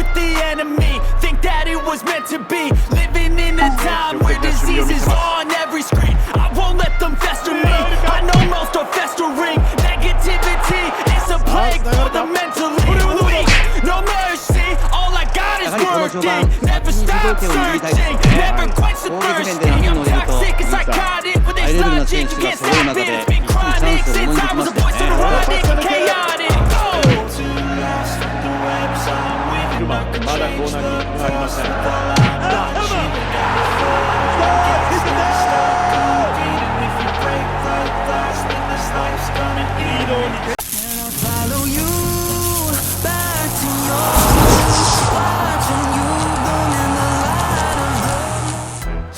with the enemy. Think that it was meant to be. Living in a time where disease is on every screen. I won't let them fester me. I know most are festering. Negativity is a plague for the mentally weak. No mercy. All I got is working. Never stop searching. Never quench the thirsty. I'm toxic and psychotic. With this logic, you can't stop it. It's been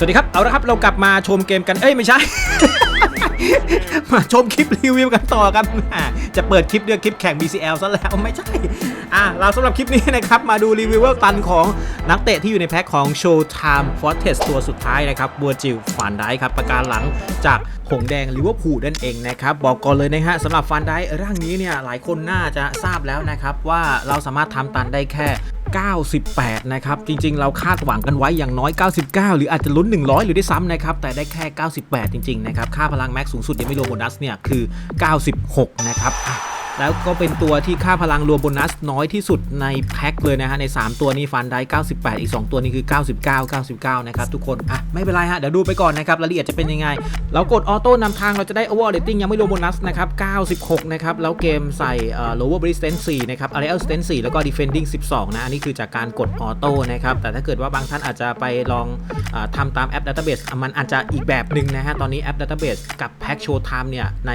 สวัสดีครับ เอาละครับเรากลับมาชมเกมกัน เอ้ยไม่ใช่ มาชมคลิปรีวิวกันต่อครับจะเปิดคลิปเรื่องคลิปแข่ง BCL ซะแล้วไม่ใช่ อะเราสำหรับคลิปนี้นะครับ มาดูรีวิวเวอร์ตันของนักเตะที่อยู่ในแพ็คของ Showtime Fortress ตัวสุดท้ายนะครับบัวจิวฟานไดครับประการหลังจากหงแดงลิเวอร์พูลนั่นเองนะครับบอกก่อนเลยนะฮะสำหรับฟานไดร่างนี้เนี่ยหลายคนน่าจะทราบแล้วนะครับว่าเราสามารถทำตันได้แค่ 98 นะครับ จริง ๆ เราคาดหวังกันไว้อย่างน้อย 99 หรืออาจจะลุ้น 100 หรือได้ซ้ำนะครับ แต่ได้แค่ 98 จริง ๆ นะครับ ค่าพลังแม็กสูงสุดยังไม่รวมโบนัสเนี่ย คือ 96 นะครับ แล้วก็เป็นตัวที่ค่าพลังรวมโบนัสน้อยที่สุดในแพ็คเลยนะฮะใน 3 ตัวนี้ฟันได้ 98 อีก 2 ตัวนี้คือ 99 99 นะครับทุกคนอะไม่เป็นไรฮะเดี๋ยวดูไปก่อนนะครับรายละเอียดจะเป็นยังไง เรากดออโต้นำทางเราจะได้ over rating ยังไม่รวมโบนัสนะครับ 96 นะครับ แล้วเกมใส่เอ่อ lower resistance 4นะครับ aerial resistance 4แล้วก็ defending 12 นะ อันนี้คือจากการกดออโต้นะครับ แต่ถ้าเกิดว่าบางท่านอาจจะไปลองอาทำตามแอป database มันอาจจะอีกแบบหนึ่งนะฮะตอนนี้แอป database กับ pack showtime เนี่ยใน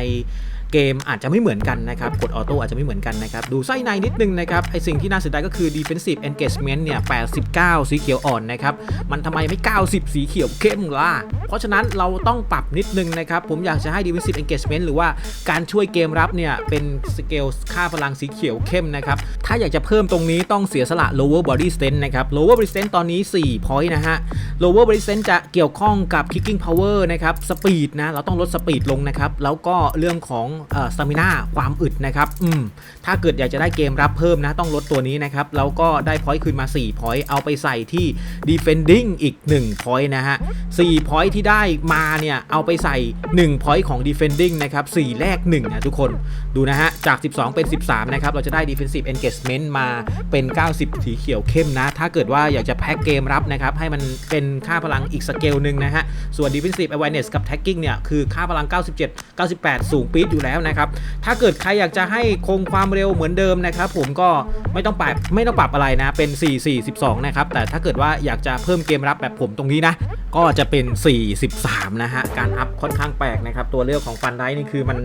เกมอาจจะไม่เหมือนกันนะครับกดออโต้อาจจะไม่เหมือนกันนะครับ ดูไส้ในนิดนึงนะครับไอสิ่งที่น่าเสียดายก็คือ defensive engagement เนี่ย 89 สีเขียวอ่อนนะครับ มันทำไมไม่ 90 สีเขียวเข้มล่ะ เพราะฉะนั้นเราต้องปรับนิดนึงนะครับ ผมอยากจะให้ defensive engagement หรือว่าการช่วยเกมรับเนี่ย เป็นสเกลค่าพลังสีเขียวเข้มนะครับ ถ้าอยากจะเพิ่มตรงนี้ต้องเสียสละ lower body strength นะครับ lower body strength ตอนนี้ 4 point นะฮะ lower body strength จะเกี่ยวข้องกับ kicking power นะครับ speed นะ เราต้องลด speed ลงนะครับ แล้วก็เรื่องของเอ่อ stamina ความอึดนะครับอืมถ้าเกิดอยากจะได้เกมรับเพิ่มนะต้องลดตัวนี้นะครับ แล้วก็ได้ point คืนมา4 point เอาไปใส่ที่ defending อีก1 point นะฮะ4 point ที่ได้มาเนี่ยเอาไปใส่1 point ของ defending นะครับ4แลก1นะทุกคนดูนะฮะจาก 12 เป็น 13 นะครับ เราจะได้ defensive engagement มาเป็น 90 สีเขียวเข้มนะ ถ้าเกิดว่าอยากจะแพ็กเกมรับนะครับ ให้มันเป็นค่าพลังอีกสเกลหนึ่งนะฮะ ส่วน defensive awareness กับ tagging เนี่ย คือค่าพลัง 97 98 สูงปี๊ดอยู่แล้วนะครับถ้าเกิดใครอยากจะให้คงความเร็วเหมือนเดิมนะครับผมก็ไม่ต้องปรับไม่ต้องปรับอะไรนะเป็น 4 4 12 นะครับแต่ถ้าเกิดว่าอยากจะเพิ่มเกมรับแบบผมตรงนี้นะก็จะเป็น 43 นะฮะการอัพค่อนข้างแปลกนะครับตัวเลือกของฟันไดนี่คือมัน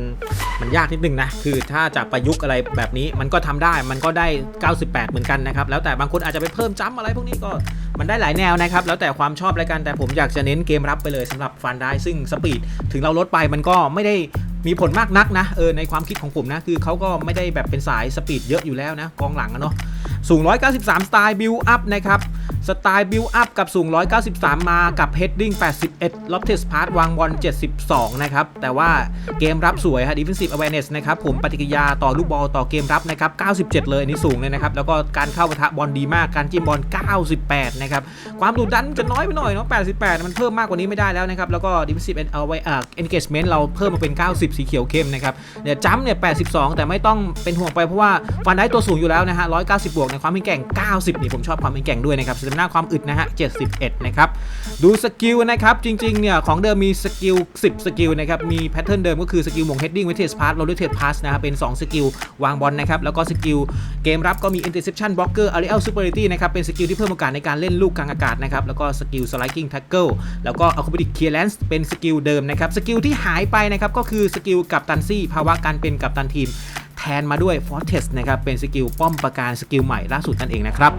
มันยากนิดนึงนะคือถ้าจะประยุกต์อะไรแบบนี้มันก็ทำได้มันก็ได้ 98 เหมือนกันนะครับแล้วแต่บางคนอาจจะไปเพิ่มจ้ำอะไรพวกนี้ก็มันได้หลายแนวนะครับแล้วแต่ความชอบอะไรกันแต่ผมอยากจะเน้นเกมรับไปเลยสำหรับฟันไดซึ่งสปีดถึงเราลดไปมันก็ไม่ได้ มีผลมากนักนะเออในความคิดของผมนะ คือเขาก็ไม่ได้แบบเป็นสายสปีดเยอะอยู่แล้วนะกองหลังอะเนาะ สูง 193 สไตล์บิวอัพนะครับ สไตล์บิวอัพกับสูง 193 มากับเฮดดิ้ง81ล็อบเทสพาร์ตวางบอล 72 นะครับ แต่ว่าเกมรับสวยฮะ defensive awareness นะครับ ผมปฏิกิริยาต่อลูกบอลต่อเกมรับนะครับ 97 เลยอันนี้สูงเลยนะครับ แล้วก็การเข้าปะทะบอลดีมาก การจิ้มบอล 98 นะครับ ความดุดันจะน้อยไปหน่อยเนาะ 88 มันเพิ่มมากกว่านี้ไม่ได้แล้วนะครับ แล้วก็ defensive เอาไว้อ่า engagement เราเพิ่มมาเป็น 90 สีเขียวเข้มนะครับเดี๋ยจัมป์เนี่ย 82 แต่ไม่ต้องเป็นห่วงไปเพราะว่าฟันได้ตัวสูงอยู่แล้วนะฮะ190 บวกในความเป็นแกร่ง 90 นี่ผมชอบความเป็นแกร่งด้วยนะครับสเตมินาความอึดนะฮะ 71 นะครับ ดูสกิลนะครับ จริงๆ เนี่ย ของเดิมมีสกิล 10 สกิลนะครับ มีแพทเทิร์นเดิมก็คือสกิลหมงเฮดดิ้งเวิเทสพาร์สโรลเทสพาร์สนะครับ เป็น 2 สกิลวางบอลนะครับ แล้วก็สกิลเกมรับก็มี interception blocker aerial superiority นะครับ เป็นสกิลที่เพิ่มโอกาสในการเล่นลูกกลางอากาศนะครับ แล้วก็สกิล sliding tackle แล้วก็ acrobatic clearance เป็นสกิลเดิมนะครับ สกิลที่หายไปนะครับ ก็คือสกิลกับตันซี่ภาวะการเป็นกับตันทีม แทนมาด้วย Fortress นะครับเป็นสกิลป้อมประการสกิลใหม่ล่าสุดนั่นเองนะครับ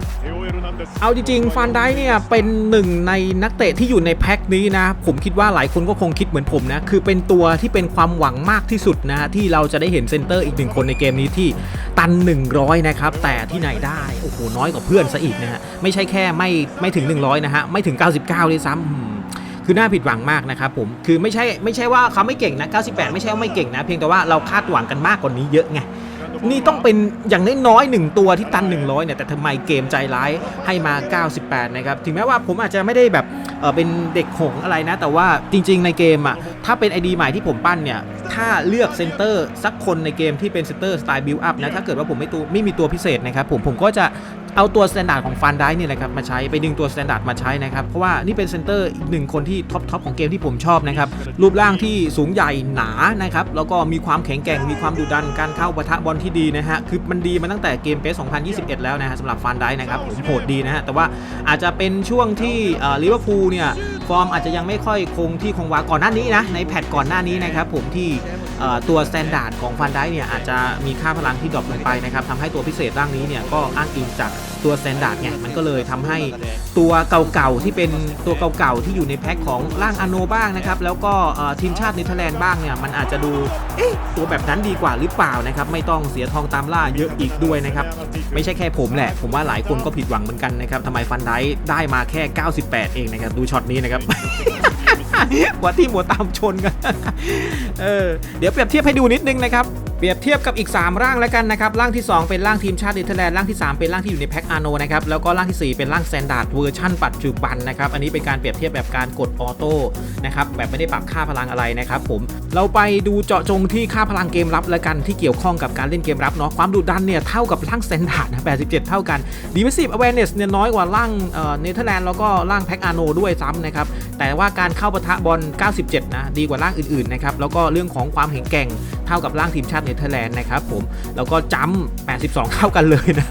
เอาจริงๆ ฟันได้เนี่ยเป็นหนึ่งในนักเตะที่อยู่ในแพ็คนี้นะ ผมคิดว่าหลายคนก็คงคิดเหมือนผมนะ คือเป็นตัวที่เป็นความหวังมากที่สุดนะที่เราจะได้เห็นเซนเตอร์อีกหนึ่งคนในเกมนี้ที่ตัน 100 นะครับ แต่ที่ไหนได้ โอ้โห น้อยกว่าเพื่อนซะอีกนะฮะ ไม่ใช่แค่ไม่ไม่ถึง 100 นะฮะ ไม่ถึง 99 ด้วยซ้ำ คือน่าผิดหวังมากนะครับผมคือไม่ใช่ไม่ใช่ว่าเขาไม่เก่งนะ 98 ไม่ใช่ว่าไม่เก่งนะ เพียงแต่ว่าเราคาดหวังกันมากกว่านี้เยอะไงนี่ต้องเป็นอย่างน้อยๆหนึ่งตัวที่ตัน 100เนี่ยแต่ทำไมเกมใจร้ายให้มา 98 นะครับ ถึงแม้ว่าผมอาจจะไม่ได้แบบเออเป็นเด็กหงอะไรนะ แต่ว่าจริงๆในเกมอะถ้าเป็น ID ใหม่ที่ผมปั้นเนี่ย ถ้าเลือกเซนเตอร์สักคนในเกมที่เป็นเซนเตอร์สไตล์บิลอัพนะ ถ้าเกิดว่าผมไม่ตัวไม่มีตัวพิเศษนะครับผมผมก็จะ เอาตัวสแตนดาร์ดของฟันได้นี่แหละครับมาใช้ไปดึงตัวสแตนดาร์ดมาใช้นะครับเพราะว่านี่เป็นเซนเตอร์อีกหนึ่งคนที่ท็อปทอปของเกมที่ผมชอบนะครับรูปร่างที่สูงใหญ่หนานะครับแล้วก็มีความแข็งแกร่งมีความดุดันการเข้าปะทะบอลที่ดีนะฮะคือมันดีมาตั้งแต่เกมเปส2021 แล้วนะฮะสำหรับฟันได้นะครับผมโหดดีนะฮะแต่ว่าอาจจะเป็นช่วงที่ลิเวอร์พูลเนี่ยฟอร์มอาจจะยังไม่ค่อยคงที่คงวาก่อนหน้านี้นะในแพทก่อนหน้านี้นะครับผมที่ ตัวสแตนดาร์ดของฟันได้เนี่ยอาจจะมีค่าพลังที่ดรอปลงไปนะครับทำให้ตัวพิเศษร่างนี้เนี่ยก็อ้างอิงจาก ตัวสแตนดาร์ดไงมันก็เลยทำให้ตัวเก่าๆที่เป็นตัวเก่าๆที่อยู่ในแพ็คของร่างอโนบ้างนะครับแล้วก็ทีมชาติเนเธอร์แลนด์บ้างเนี่ยมันอาจจะดูเอ๊ะตัวแบบนั้นดีกว่าหรือเปล่านะครับไม่ต้องเสียทองตามล่าเยอะอีกด้วยนะครับไม่ใช่แค่ผมแหละ ผมว่าหลายคนก็ผิดหวังเหมือนกันนะครับทำไมฟันได้ได้มาแค่ 98 เองนะครับดูช็อตนี้นะครับหัวที่หัวตามชนกันเออเดี๋ยวเปรียบเทียบให้ดูนิดนึงนะครับเปรียบเทียบกับอีก 3 ร่างแล้วกันนะครับ ร่างที่ 2 เป็นร่างทีมชาติเนเธอร์แลนด์ร่างที่ 3 เป็นร่างที่อยู่ในแพ็คอาโนนะครับ แล้วก็ร่างทีสี่4 เป็นร่างแตนดาร์ดเวอร์ชันปัจจุบันนะครับ อันนี้เป็นการเปรียบเทียบแบบการกดออโต้นะครับ แบบไม่ได้ปรับค่าพลังอะไรนะครับผม เราไปดูเจาะจงที่ค่าพลังเกมรับแล้วกันที่เกี่ยวข้องกับการเล่นเกมรับเนาะ ความดุดันเนี่ยเท่ากับร่างแตนดาร์ดนะ87 เท่ากัน Defensive Awareness เนี่ยน้อยกว่าร่างเนเธอร์แลนด์แล้วก็ร่างแพ็คอาโนด้วยซ้ำนะครับ แต่ว่าการเข้าปะทะบอล 97 นะ ดีกว่าร่างอื่นๆนะครับ แล้วก็เรื่องของความแข็งแกร่งเท่ากับร่างทีมชาติเนเธอร์แลนด์นะครับผมแล้วก็จ้ำ82 เข้ากันเลยนะ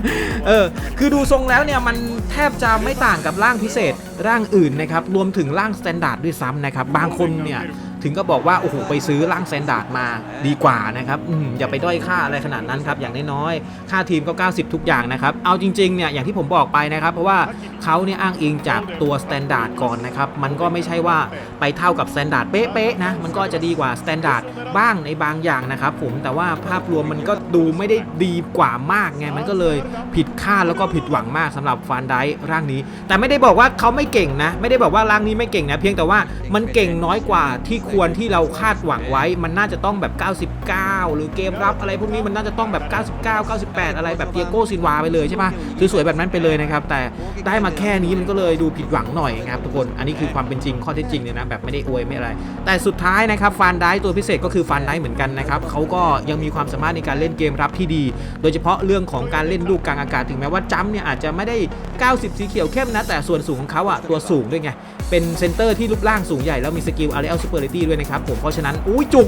เออคือดูทรงแล้วเนี่ยมันแทบจะไม่ต่างกับร่างพิเศษร่างอื่นนะครับรวมถึงร่างสแตนดาร์ดด้วยซ้ำนะครับบางคนเนี่ย ถึงก็บอกว่าโอ้โหไปซื้อร่างแตนดาร์ดมาดีกว่านะครับออย่าไปด้อยค่าอะไรขนาดนั้นครับอย่างน้อยๆค่าทีมก็ 90 ทุกอย่างนะครับเอาจริงๆเนี่ยอย่างที่ผมบอกไปนะครับ เพราะว่าเขาเนี่ยอ้างอิงจากตัวสแตนดาร์ดก่อนนะครับมันก็ไม่ใช่ว่าไปเท่ากับสแตนดาร์ดเป๊ะๆนะมันก็จะดีกว่าสแตนดาร์ดบ้างในบางอย่างนะครับผมแต่ว่าภาพรวมมันก็ดูไม่ได้ดีกว่ามากไงมันก็เลยผิดคาดแล้วก็ผิดหวังมากสำหรับฟานไดร่างนี้ แต่ไม่ได้บอกว่าเขาไม่เก่งนะ ไม่ได้บอกว่าร่างนี้ไม่เก่งนะ เพียงแต่ว่ามันเก่งน้อยกว่าที่ควรที่เราคาดหวังไว้ มันน่าจะต้องแบบ 99 หรือเกมรับอะไรพวกนี้มันน่าจะต้องแบบ 99 98 อะไรแบบเตียโก้ซินวาไปเลยใช่ปะสวยๆแบบนั้นไปเลยนะครับ แต่ได้มาแค่นี้มันก็เลยดูผิดหวังหน่อยนะครับทุกคน อันนี้คือความเป็นจริงข้อเท็จจริงเลยนะแบบไม่ได้อวยไม่อะไร แต่สุดท้ายนะครับฟันได้ตัวพิเศษก็คือฟันได้เหมือนกันนะครับเขาก็ยังมีความสามารถในการเล่นเกมรับที่ดี โดยเฉพาะเรื่องของการเล่นลูกกลางอากาศถึงแม้ว่าจัมป์เนี่ยอาจจะไม่ได้ 90 สีเขียวเข้มนะแต่ส่วนสูงของเขาอะตัวสูงด้วยไงเป็นเซนเตอร์ที่รูปร่างสูงใหญ่ แล้วมีสกิลอารี l อ s u p e r i t y ด้วยนะครับผมเพราะฉะนั้นอุ้ยจุก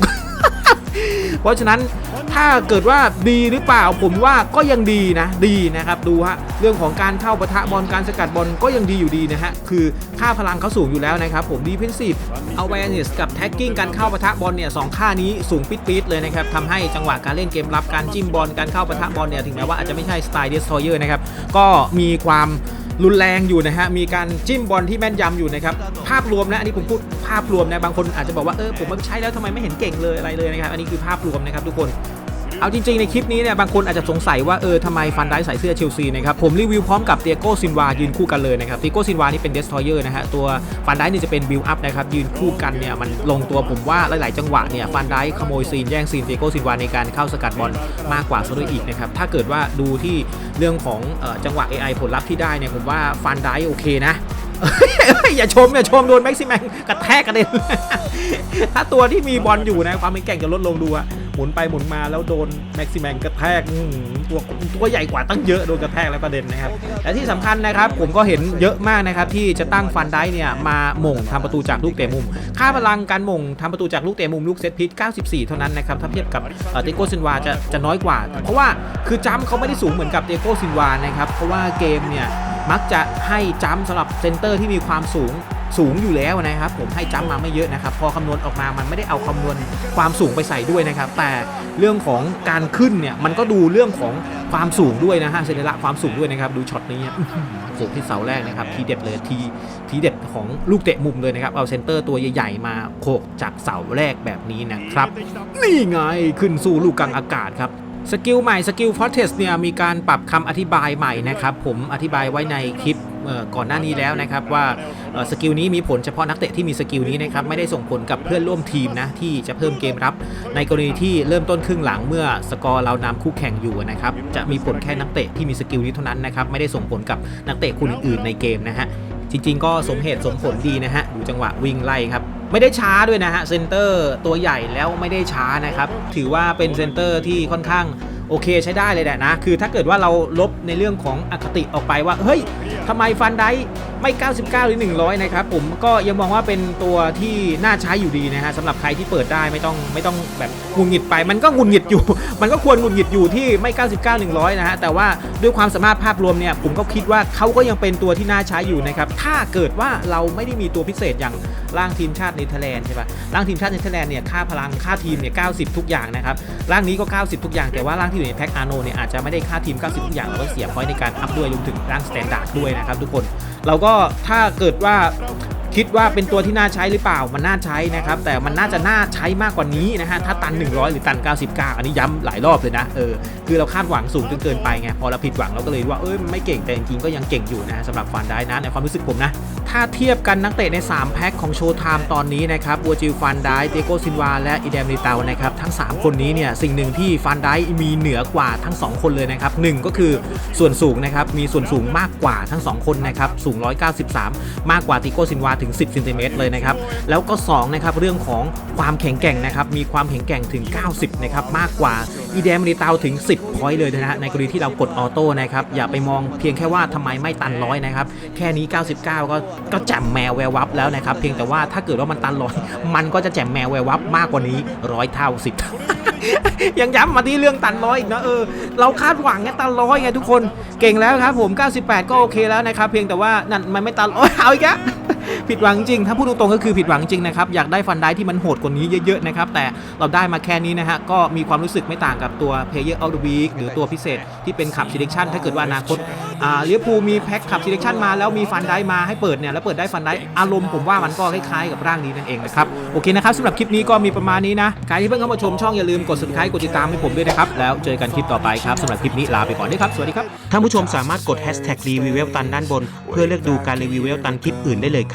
เพราะฉะนั้นถ้าเกิดว่าดีหรือเปล่าผมว่าก็ยังดีนะดีนะครับดูฮะเรื่องของการเข้าปะทะบอลการสกัดบอลก็ยังดีอยู่ดีนะฮะคือค่าพลังเขาสูงอยู่แล้วนะครับผมดีเพนซีฟ awareness กับ tagging การเข้าปะทะบอลเนี่ยสองค่านี้สูงปิดๆเลยนะครับทำให้จังหวะการเล่นเกมรับการจิ้มบอลการเข้าปะทะบอลเนี่ยถึงแม้ว่าอาจจะไม่ใช่สไตล์ destroyer นะครับก็มีความ รุนแรงอยู่นะฮะ มีการจิ้มบอลที่แม่นยำอยู่นะครับ ภาพรวมนะ อันนี้ผมพูดภาพรวมนะ บางคนอาจจะบอกว่า เออ ผมมาใช้แล้วทำไมไม่เห็นเก่งเลยอะไรเลยนะครับ อันนี้คือภาพรวมนะครับทุกคน เอาจริงๆในคลิปนี้เนี่ยบางคนอาจจะสงสัยว่าเออทำไมฟันได้ใส่เสื้อเชลซีนะครับผมรีวิวพร้อมกับเตียโก้ซินวายืนคู่กันเลยนะครับเตียโก้ซินวานี่เป็นเดสทอยเออร์นะฮะตัวฟันได้นี่จะเป็นบิลอัพนะครับยืนคู่กันเนี่ยมันลงตัวผมว่าหลาย ๆ จังหวะเนี่ยฟันได้ขโมยซีนแย่งซีนเตียโก้ซินวาในการเข้าสกัดบอลมากกว่าซะด้วยอีกนะครับถ้าเกิดว่าดูที่เรื่องของออจังหวะ AI ผลลัพธ์ที่ได้เนี่ยผมว่าฟันได้โอเคนะอย่าชมอย่าชมโดนแม็กซิแมงกระแทกกระเด็นถ้าตัวที่มีบอลอยู่นะความเป็นแกร่งจะลดลงดูอะ หมุนไปหมุนมาแล้วโดนแม็กซิแมงกระแทกตัวตัวใหญ่กว่าตั้งเยอะโดนกระแทกแล้วกระเด็นนะครับและที่สำคัญนะครับผมก็เห็นเยอะมากนะครับที่จะตั้งฟันได้เนี่ยมาหม่งทำประตูจากลูกเตะมุม ค่าพลังการหม่งทำประตูจากลูกเตะมุมลูกเซตพิษ94 เท่านั้นนะครับถ้าเทียบกับเตโกซินวาจะจะน้อยกว่า เพราะว่าคือจัมป์เขาไม่ได้สูงเหมือนกับเตโกซินวานะครับเพราะว่าเกมเนี่ยมักจะให้จัมสำหรับเซนเตอร์ที่มีความสูง สูงอยู่แล้วนะครับ ผมให้จัมป์มาไม่เยอะนะครับ พอคำนวณออกมามันไม่ได้เอาคำนวณความสูงไปใส่ด้วยนะครับ แต่เรื่องของการขึ้นเนี่ยมันก็ดูเรื่องของความสูงด้วยนะฮะเซนละความสูงด้วยนะครับ ดูช็อตนี้อื้อหือสูงที่เสาแรกนะครับ ทีเด็ดเลยทีทีเด็ดของลูกเตะมุมเลยนะครับ เอาเซนเตอร์ตัวใหญ่ๆมาโขกจากเสาแรกแบบนี้นะครับ นี่ไงขึ้นสู่ลูกกลางอากาศครับสกิลใหม่สกิลฟอร์เทสเนี่ยมีการปรับคำอธิบายใหม่นะครับ ผมอธิบายไว้ในคลิป ก่อนหน้านี้แล้วนะครับว่าสกิลนี้มีผลเฉพาะนักเตะที่มีสกิลนี้นะครับไม่ได้ส่งผลกับเพื่อนร่วมทีมนะที่จะเพิ่มเกมรับ ในกรณีที่เริ่มต้นครึ่งหลังเมื่อสกอร์เรานำคู่แข่งอยู่นะครับจะมีผลแค่นักเตะที่มีสกิลนี้เท่านั้นนะครับไม่ได้ส่งผลกับนักเตะคนอื่นๆในเกมนะฮะจริงๆ ก็สมเหตุสมผลดีนะฮะดูจังหวะวิ่งไล่ครับ ไม่ได้ช้าด้วยนะฮะเซนเตอร์ตัวใหญ่แล้วไม่ได้ช้านะครับ ถือว่าเป็นเซนเตอร์ที่ค่อนข้างโอเคใช้ได้เลยแหละนะ คือถ้าเกิดว่าเราลบในเรื่องของอคติออกไปว่า เฮ้ย ทำไมฟันได ไม่ 99 หรือ 100 นะครับ ผมก็ยังมองว่าเป็นตัวที่น่าใช้อยู่ดีนะฮะสำหรับใครที่เปิดได้ไม่ต้องไม่ต้องแบบหงุดหงิดไป มันก็หงุดหงิดอยู่ มันก็ควรหงุดหงิดอยู่ที่ไม่ 99 100 นะฮะแต่ว่าด้วยความสามารถภาพรวมเนี่ยผมก็คิดว่าเขาก็ยังเป็นตัวที่น่าใช้อยู่นะครับถ้าเกิดว่าเราไม่ได้มีตัวพิเศษอย่างร่างทีมชาติเนเธอร์แลนด์ใช่ปะร่างทีมชาติเนเธอร์แลนด์เนี่ยค่าพลังค่าทีมเนี่ย 90 ทุกอย่างนะครับร่างนี้ก็ 90 ทุกอย่างแต่ว่าร่างที่อยู่ในแพ็คอาร์โนเนี่ยอาจจะไม่ได้ค่าทีม 90 ทุกอย่างเราก็เสียพอยในการอัพด้วยรวมถึงร่างสแตนดาร์ดด้วยนะครับทุกคน เราก็ถ้าเกิดว่า คิดว่าเป็นตัวที่น่าใช้หรือเปล่ามันน่าใช้นะครับแต่มันน่าจะน่าใช้มากกว่านี้นะฮะถ้าตัน 100 หรือตัน 99 อันนี้ย้ำหลายรอบเลยนะเออคือเราคาดหวังสูงจนเกินไปไงพอเราผิดหวังเราก็เลยว่าเอ้ยไม่เก่งแต่จริงๆก็ยังเก่งอยู่นะสำหรับฟันได้นะในความรู้สึกผมนะถ้าเทียบกันนักเตะใน 3 แพ็คของโชว์ไทม์ตอนนี้นะครับบัวจิลฟันได้เตโกซินวาและอีเดมริเตานะครับทั้ง 3 คนนี้เนี่ยสิ่งหนึ่งที่ฟันได้มีเหนือกว่าทั้ง 2 คนเลยนะครับหนึ่งก็คือส่วนสูงนะครับมีส่วนสูงมากกว่าทั้ง 2 คนนะครับสูง 193 มากกว่าติโกซินวาถึง10เซนติเมตรเลยนะครับแล้วก็2นะครับเรื่องของความแข็งแกร่งนะครับมีความแข็งแกร่งถึง 90นะครับมากกว่าอีเดมริเตาถึง 10พอยต์เลยนะฮะในกรณีที่เรากดออโต้นะครับอย่าไปมองเพียงแค่ว่าทำไมไม่ตันร้อยนะครับแค่นี้ 99 ก็ก็แจ่มแมวแวววับแล้วนะครับเพียงแต่ว่าถ้าเกิดว่ามันตันร้อยมันก็จะแจ่มแมวแวววับมากกว่านี้ร้อยเท่าสิบยังย้ำมาที่เรื่องตันร้อยอีกนะเออเราคาดหวังไงตันร้อยไงทุกคนเก่งแล้วครับผม 98 ก็โอเคแล้วนะครับ เพียงแต่ว่านั่นมันไม่ตันร้อยเอาอีกแล้ว ผิดหวังจริง ถ้าพูดตรงๆก็คือผิดหวังจริงนะครับอยากได้ฟันได้ที่มันโหดกว่านี้เยอะๆนะครับแต่เราได้มาแค่นี้นะฮะก็มีความรู้สึกไม่ต่างกับตัว Player of the Week หรือตัวพิเศษที่เป็นขับ selection ถ้าเกิดว่าอนาคตอ่าเลี้ยพูมีแพ็คขับ selection มาแล้วมีฟันได้มาให้เปิดเนี่ยแล้วเปิดได้ฟันได้อารมณ์ผมว่ามันก็คล้ายๆกับร่างนี้นั่นเองนะครับโอเคนะครับสำหรับคลิปนี้ก็มีประมาณนี้นะใครที่เพิ่งเข้ามาชมช่องอย่าลืมกด subscribe กดติดตามให้ผมด้วยนะครับแล้วเจอกันคลิปต่อไปครับสำหรับคลิปนี้ลาไปก่อนด้วยครับสวัสดีครับท่านผู้ชมสามารถกด hashtag รีวิวเวลตันด้านบน เพื่อเลือกดูการรีวิวเวลตันคลิปอื่นได้เลยครับ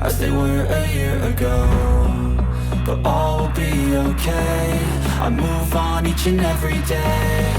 as they were a year ago. But all will be okay. I move on each and every day.